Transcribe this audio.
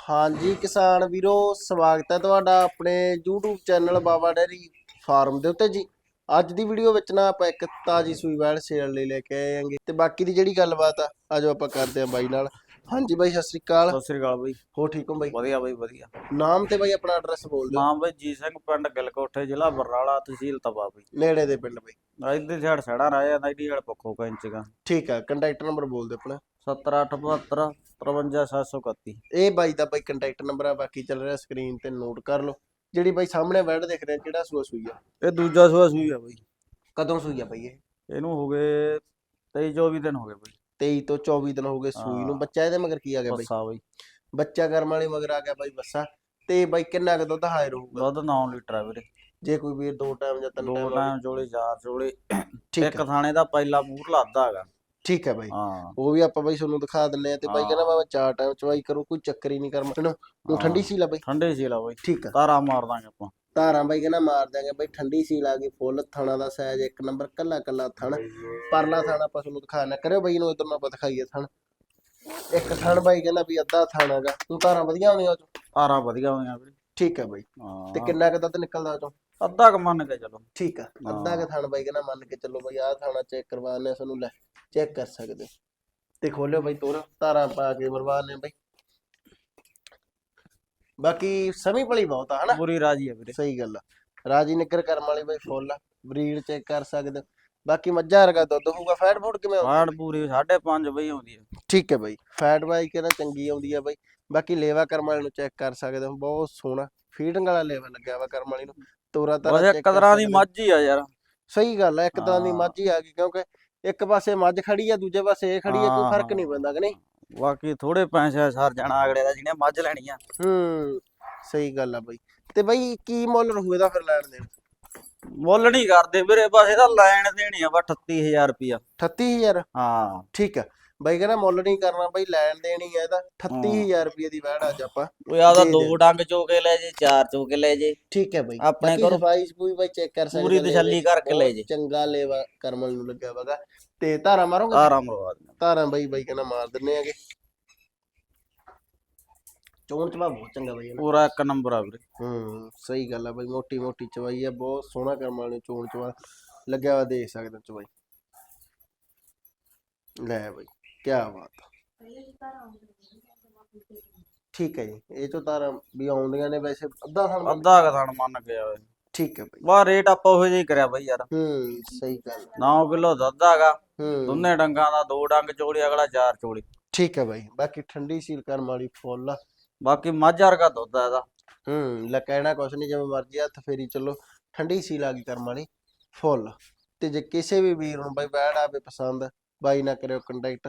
ਹਾਂਜੀ ਕਿਸਾਨ ਵੀਰੋ ਸਵਾਗਤ ਹੈ ਤੁਹਾਡਾ ਆਪਣੇ YouTube channel Baba dairy farm ਦੇ ਉੱਤੇ ਜੀ। ਅੱਜ ਦੀ ਵੀਡੀਓ ਵਿੱਚ ਨਾ ਆਪਾਂ ਇੱਕ ਤਾਜੀ ਸੂਈ ਵੈੜ ਸੇਲ ਲਈ ਲੈ ਕੇ ਆਏ ਆਂਗੇ ਤੇ ਬਾਕੀ ਦੀ ਜਿਹੜੀ ਗੱਲਬਾਤ ਆ ਆਜੋ ਆਪਾਂ ਕਰਦੇ ਆਂ ਬਾਈ ਨਾਲ। ਹਾਂਜੀ ਬਾਈ ਸਤਿ ਸ੍ਰੀ ਅਕਾਲ। ਸਤਿ ਸ੍ਰੀ ਅਕਾਲ ਬਈ। ਹੋ ਠੀਕ ਹੋ ਬਾਈ? ਵਧੀਆ ਬਈ ਵਧੀਆ। ਨਾਮ ਤੇ ਬਾਈ ਆਪਣਾ ਐਡਰੈਸ ਬੋਲ ਦਿਓ। ਨਾਮ ਬਈ ਜੀ ਸਿੰਘ ਪਿੰਡ ਗਿਲਕੋਠੇ ਜ਼ਿਲ੍ਹਾ ਬਰਨਾਲਾ ਤਹਿਸੀਲ ਤਪਾ ਬਈ। ਨੇੜੇ ਦੇ ਪਿੰਡ ਬਾਈ। ਇੱਧਰ ਛੜ ਛੜਾ ਰਹਿ ਜਾਂਦਾ ਇਹਦੀ ਹੜ ਪੱਖੋ ਕੈਂਚਗਾ ਠੀਕ ਆ ਕੰਟੈਕਟ ਨੰਬਰ ਬੋਲ ਦਿਓ ਆਪਣਾ। 7872 53731 ਇਹ ਬਾਈ ਦਾ ਬਾਈ ਕੰਟੈਕਟ ਨੰਬਰ ਆ ਬਾਕੀ ਚੱਲ ਰਿਹਾ ਸਕਰੀਨ ਤੇ ਨੋਟ ਕਰ ਲਓ। ਜਿਹੜੀ ਬਾਈ ਸਾਹਮਣੇ ਵੈੜ ਦਿਖ ਰਿਹਾ ਕਿਹੜਾ ਸੂਆ ਸੂਈ ਆ? ਇਹ ਦੂਜਾ ਸੂਆ ਸੂਈ ਆ ਬਈ। ਕਦੋਂ ਸੂਈ ਆ ਬਾਈ ਇਹ? ਇਹਨੂੰ ਹੋ ਗਏ 23 24 ਦਿਨ ਹੋ ਗਏ ਬਈ। 23 ਤੋਂ 24 ਦਿਨ ਹੋ ਗਏ ਸੂਈ ਨੂੰ। ਬੱਚਾ ਇਹਦੇ ਮਗਰ ਕੀ ਆ ਗਿਆ ਬਾਈ? ਬੱਸਾ ਬਈ। ਬੱਚਾ ਕਰਮ ਵਾਲੀ ਮਗਰ ਆ ਗਿਆ ਬਾਈ ਬੱਸਾ। ਤੇ ਬਾਈ ਕਿੰਨਾ ਕੁ ਦੁੱਧ ਹਾਇਰ ਹੋਊਗਾ? ਦੁੱਧ 9 ਲੀਟਰ ਆ ਵੀਰੇ। ਜੇ ਕੋਈ ਵੀਰ ਦੋ ਟਾਈਮ ਜਾਂ ਤਿੰਨ ਦੋ ਟਾਈਮ ਟਾਈਮ ਚੋਲੇ ਚਾਰ ਚੋਲੇ ਠੀਕ ਇੱਕ ਥਾਣੇ ਦਾ ਪਹਿਲਾ ਮੂਰ ਲੱਦਾ ਹੈਗਾ। ਠੀਕ ਹੈ ਬਾਈ। ਹਾਂ। ਉਹ ਵੀ ਆਪਾਂ ਬਾਈ ਤੁਹਾਨੂੰ ਦਿਖਾ ਦਿੰਨੇ ਆ ਤੇ ਬਾਈ ਕਹਿੰਦਾ ਹਾਂ। ਮੈਂ ਚਾਰ ਟਾਈਮ ਚਵਾਈ ਕਰੂੰ ਕੋਈ ਚੱਕਰ ਹੀ ਨਹੀਂ ਕਰਮ। ਤੈਨੂੰ ਤੂੰ ਹਾਂ। ਠੰਡੀ ਸੀ ਲਾ ਬਾਈ। ਠੰਡੇ ਸੀ ਲਾ ਬਈ। ਠੀਕ ਆ। ਤਾਰਾ ਮਾਰ ਦਾਂਗੇ ਆਪਾਂ। ਧਾਰਾਂ ਬਾਈ ਕਹਿੰਦਾ ਮਾਰ ਦਿਆਂਗੇ ਬਾਈ ਠੰਡੀ ਸੀ ਲਾ ਗਈ ਫੁੱਲ ਥਾਣਾ ਦਾ ਸਾਈਜ਼ ਇੱਕ ਨੰਬਰ ਕੱਲਾ ਕੱਲਾ ਥਣ ਪਰਲਾ ਥਾਣਾ ਆਪਾਂ ਤੁਹਾਨੂੰ ਦਿਖਾਣਾ ਕਰਿਓ ਬਾਈ ਨੂੰ ਇਧਰ ਨੂੰ ਆਪਾਂ ਦਿਖਾਈਏ ਥਣ। ਇੱਕ ਥਣ ਬਾਈ ਕਹਿੰਦਾ ਵੀ ਅੱਧਾ ਥਣ ਹੈਗਾ। ਤੂੰ ਧਾਰਾਂ ਵਧੀਆ ਆਉਂਦੀਆਂ ਉਹ ਚੋਂ? ਤਾਰਾ ਵਧੀਆ ਹੋਈਆਂ ਵੀਰੇ। ਠੀਕ ਹੈ ਬਾਈ। ਹਾਂ। ਤੇ ਕਿੰਨਾ ਕੁ ਦੁੱਧ ਨਿਕਲਦਾ ਉਹ ਚੋਂ? ਅੱਧਾ ਕ ਮੰਨ ਕੇ ਚਲੋ। ਠੀਕ ਆ ਅੱਧਾ ਕੁ ਥਣ ਬਾਈ ਕਹਿੰਦਾ ਮੰਨ ਕੇ ਚੱਲੋ ਬਾਈ ਆਹ ਥਾਣਾ ਚੈੱਕ ਕਰਵਾਉਣੇ ਤੁਹਾਨੂੰ ਲੈ ਚੈੱਕ ਕਰ ਸਕਦੇ ਹੋ। ਤੇ ਖੋਲਿਓ ਬਾਈ ਤੋਰ ਧਾਰਾਂ ਪਾ ਕੇ ਮਰਵਾਉਣੇ ਬਾਈ। ਬਾਕੀ ਸਮੀ ਭਲੀ ਬਹੁਤ ਆ ਹਨਾ? ਪੂਰੀ ਰਾਜੀ ਆ ਵੀਰੇ। ਸਹੀ ਗੱਲ ਆ। ਰਾਜੀ ਨਿੱਕਰ ਕਰਮ ਵਾਲੀ ਬਾਈ ਫੁੱਲ ਆ ਬਰੀਡ ਚੈੱਕ ਕਰ ਸਕਦੇ ਹੋ। ਬਾਕੀ ਮੱਝਾਂ ਵਰਗਾ ਦੁੱਧ ਹੋਊਗਾ ਫੈਟ ਫੂਡ ਕਿਵੇਂ ਆਉਂਦਾ ਹਾੜ ਪੂਰੀ 5.5 ਬਈ ਆਉਂਦੀ ਆ। ਠੀਕ ਹੈ ਬਾਈ ਫੈਟ ਬਾਈ ਕਹਿੰਦਾ ਚੰਗੀ ਆਉਂਦੀ ਆ ਬਾਈ। ਬਾਕੀ ਲੇਵਾ ਕਰਮ ਵਾਲੇ ਨੂੰ ਚੈੱਕ ਕਰ ਸਕਦੇ ਹੋ ਬਹੁਤ ਸੋਹਣਾ। ਫੀਡਿੰਗ ਵਾਲਾ ਲੇਵਾ ਲੱਗਿਆ ਵਾ ਕਰਮ ਵਾਲੀ ਨੂੰ। ਤੋਰਾ ਤਾਰਾ ਬਸ check ਇੱਕ ਤਰ੍ਹਾਂ ਦੀ। ਮੱਝ ਹੀ ਆ ਯਾਰ। ਸਹੀ ਗੱਲ ਹੈ ਇੱਕ ਤਰ੍ਹਾਂ ਦੀ ਹਾਂ। ਮੱਝ ਹੀ ਆ ਗਈ ਕਿਉਂਕਿ ਇੱਕ ਪਾਸੇ ਮੱਝ ਖੜੀ ਆ ਦੂਜੇ ਪਾਸੇ ਇਹ ਖੜੀ ਆ ਕੋਈ ਫ਼ਰਕ। ਨਹੀਂ ਪੈਂਦਾ ਕਿ ਨਹੀਂ? ਬਾਕੀ ਥੋੜੇ ਪੈਸੇ ਸਰ ਜਾਣਾ ਅਗਲੇ ਦਾ ਜਿਹਨੇ ਮੱਝ ਲੈਣੀ ਆ। ਹੂੰ ਸਹੀ ਗੱਲ ਆ ਬਾਈ। ਤੇ ਬਾਈ ਕੀ ਮੁੱਲ ਰਹੂ ਇਹਦਾ ਫਿਰ ਲੈਣ ਦੇਣ? ਮੁੱਲ ਨਹੀਂ ਕਰਦੇ ਵੀਰੇ ਬਸ ਇਹਦਾ ਲੈਣ ਦੇਣੀ ਆ ਬਸ 38000 ਰੁਪਿਆ 38000 ਹਾਂ। ਠੀਕ ਆ। ਬਾਈ ਕਹਿੰਦਾ ਮੁੱਲ ਨਹੀਂ ਕਰਨਾ ਬਾਈ ਲੈਣ ਦੇਣੀ ਆ ਇਹਦਾ 38000 ਰੁਪਏ ਦੀ ਵੈੜ ਅੱਜ ਆਪਾਂ। ਉਹ ਆਦਾ ਦੇ। ਡੰਗ ਚੋ ਕੇ ਲੈ ਜੇ ਚਾਰ ਚੋ ਕੇ ਲੈ ਜੇ। ਠੀਕ ਹੈ ਬਾਈ। ਆਪਣੇ ਘਰੋਂ ਸਫ਼ਾਈ ਸਫੂਈ ਬਾਈ ਚੈੱਕ ਕਰ ਸਕਦੇ ਪੂਰੀ ਹੋ, ਤਸੱਲੀ ਕਰਕੇ ਲੈ ਜੇ। ਚੰਗਾ ਲੇਵਾ ਕਰਮਲ ਨੂੰ ਲੱਗਿਆ ਵਗਾ ਤੇ ਧਾਰਾ ਮਾਰੋਗੇ? ਆਰਾਮ ਰਵਾ ਦੇਣਾ ਧਾਰਾਂ ਬਾਈ ਬਾਈ ਕਹਿੰਦਾ ਮਾਰ ਦਿੰਨੇ ਆਗੇ। ਚੋਣ ਚਵਾ ਬਹੁਤ ਚੰਗਾ ਬਾਈ। ਪੂਰਾ ਇੱਕ ਨੰਬਰ ਆ ਵੀਰੇ। ਹੂੰ ਸਹੀ ਗੱਲ ਆ ਬਾਈ ਮੋਟੀ ਮੋਟੀ ਚਵਾਈ ਆ ਬਹੁਤ ਸੋਹਣਾ ਕਰਮਾਂ ਨੂੰ ਚੋਣ ਚਵਾ ਲੱਗਿਆ ਵਾ ਦੇਖ ਸਕਦੇ ਹੋ ਚਵਾਈ। ਲੈ ਬਾਈ। ਕੀ ਬਾਤ। ਠੀਕ ਹੈ ਜੀ ਇਹ ਚੋਂ ਤਾਰਾਂ ਵੀ ਆਉਂਦੀਆਂ ਨੇ ਵੈਸੇ ਅੱਧਾ ਥਾਂ ਅੱਧਾ ਕ ਥਣ ਮੰਨ ਕੇ ਆਵੇ ਠੀਕ ਹੈ ਬਾਈ। ਬਾ ਰੇਟ ਆਪਾਂ ਉਹੋ ਜਿਹਾ ਹੀ ਕਰਿਆ ਬਈ ਯਾਰ। ਹੂੰ ਸਹੀ ਗੱਲ 9 ਕਿਲੋ ਦੁੱਧ ਹੈਗਾ ਹੂੰ। ਦੋਨੇ ਡੰਗਾਂ ਦਾ ਦੋ ਡੰਗ ਚੋੜੀ ਅਗਲਾ ਚਾਰ ਚੋੜੀ ਠੀਕ ਹੈ ਬਾਈ ਬਾਕੀ ਠੰਡੀ ਸੀਲ ਕਰਮ ਵਾਲੀ ਫੁੱਲ ਆ। ਬਾਕੀ ਮੱਝ ਵਰਗਾ ਦੁੱਧ ਆ ਇਹਦਾ। ਹੂੰ ਲੈ ਕਹਿਣਾ ਕੁਛ ਨਹੀਂ ਜਿਵੇਂ ਮਰਜ਼ੀ ਹੱਥ ਫੇਰੀ ਚੱਲੋ ਠੰਡੀ ਸੀਲ ਆ ਗਈ ਕਰਮ ਵਾਲੀ ਫੁੱਲ। ਤੇ ਜੇ ਕਿਸੇ ਵੀ ਵੀਰ ਨੂੰ ਬਾਈ ਬੈੜ ਆਵੇ ਪਸੰਦ ਬਾਈ ਨਾ ਕਰਿਓ ਕੰਟੈਕਟ